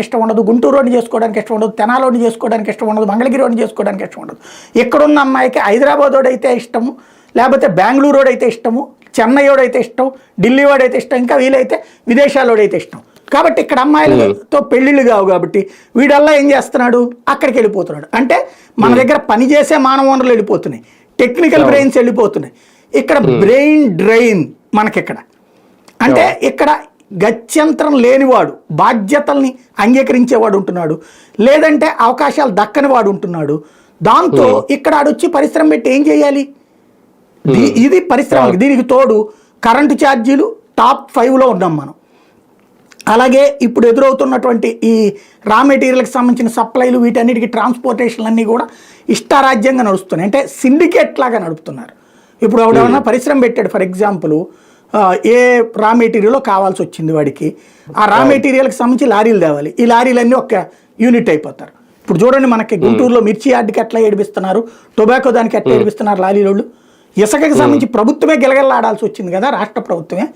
ఇష్టం ఉండదు. గుంటూరు రోడ్డు చేసుకోవడానికి ఇష్టం ఉండదు. తెనాలోని చేసుకోవడానికి ఇష్టం ఉండదు. మంగళగిరి రోడ్డు చేసుకోవడానికి ఇష్టం ఉండదు. ఇక్కడున్న అమ్మాయికి హైదరాబాద్ రోడ్ అయితే ఇష్టము. లేకపోతే బెంగళూరు రోడ్ అయితే ఇష్టము. చెన్నై అయితే ఇష్టం. ఢిల్లీ వాడు అయితే ఇష్టం. ఇంకా వీలైతే విదేశాలోడు అయితే ఇష్టం. కాబట్టి ఇక్కడ అమ్మాయిలతో పెళ్ళిళ్ళు కావు కాబట్టి వీడల్లా ఏం చేస్తున్నాడు? అక్కడికి వెళ్ళిపోతున్నాడు. అంటే మన దగ్గర పనిచేసే మానవ వనరులు వెళ్ళిపోతున్నాయి. టెక్నికల్ బ్రెయిన్స్ వెళ్ళిపోతున్నాయి. ఇక్కడ బ్రెయిన్ డ్రైన్ మనకిక్కడ. అంటే ఇక్కడ గత్యంతరం లేనివాడు బాధ్యతల్ని అంగీకరించేవాడు ఉంటున్నాడు. లేదంటే అవకాశాలు దక్కని వాడు ఉంటున్నాడు. దాంతో ఇక్కడ ఆడొచ్చి పరిశ్రమ పెట్టి ఏం చేయాలి? ఇది పరిశ్రమ. దీనికి తోడు కరెంటు ఛార్జీలు టాప్ ఫైవ్లో ఉన్నాం మనం. అలాగే ఇప్పుడు ఎదురవుతున్నటువంటి ఈ రా మెటీరియల్కి సంబంధించిన సప్లైలు వీటన్నిటికీ ట్రాన్స్పోర్టేషన్ అన్నీ కూడా ఇష్టారాజ్యంగా నడుస్తున్నాయి. అంటే సిండికేట్ లాగా నడుపుతున్నారు. ఇప్పుడు ఎవడేమన్నా పరిశ్రమ పెట్టాడు for example. A raw material కావాల్సి వచ్చింది వాడికి. ఆ రా మెటీరియల్కి సంబంధించి లారీలు తేవాలి. ఈ లారీలన్నీ ఒక యూనిట్ అయిపోతారు. ఇప్పుడు చూడండి మనకి గుంటూరులో మిర్చి యార్డ్కి ఎట్లా ఏడిపిస్తున్నారు టొబాకో దానికి ఎట్లా ఏడిపిస్తున్నారు లారీలోళ్ళు? ఇసుకకి సంబంధించి ప్రభుత్వమే గిలగల్లాడాల్సి వచ్చింది కదా రాష్ట్ర ప్రభుత్వమే.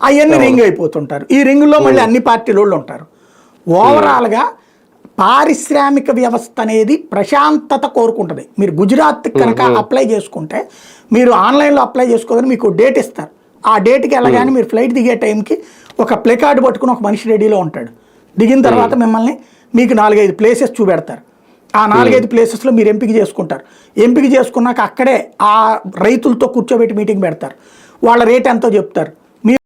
అవన్నీ రింగ్ అయిపోతుంటారు. ఈ రింగుల్లో మళ్ళీ అన్ని పార్టీల వాళ్ళు ఉంటారు ఓవరాల్గా పారిశ్రామిక వ్యవస్థ అనేది ప్రశాంతత కోరుకుంటుంది. మీరు గుజరాత్ కనుక అప్లై చేసుకుంటే మీరు ఆన్లైన్లో అప్లై చేసుకోదని మీకు డేట్ ఇస్తారు. ఆ డేట్కి వెళ్ళగానే మీరు ఫ్లైట్ దిగే టైంకి ఒక ప్లే కార్డు పట్టుకుని ఒక మనిషి రెడీలో ఉంటాడు. దిగిన తర్వాత మిమ్మల్ని మీకు నాలుగైదు ప్లేసెస్ చూపెడతారు. ఆ నాలుగైదు ప్లేసెస్లో మీరు ఎంపిక చేసుకుంటారు. ఎంపిక చేసుకున్నాక అక్కడే ఆ రైతులతో కూర్చోబెట్టి మీటింగ్ పెడతారు. వాళ్ళ రేట్ ఎంతో చెప్తారు.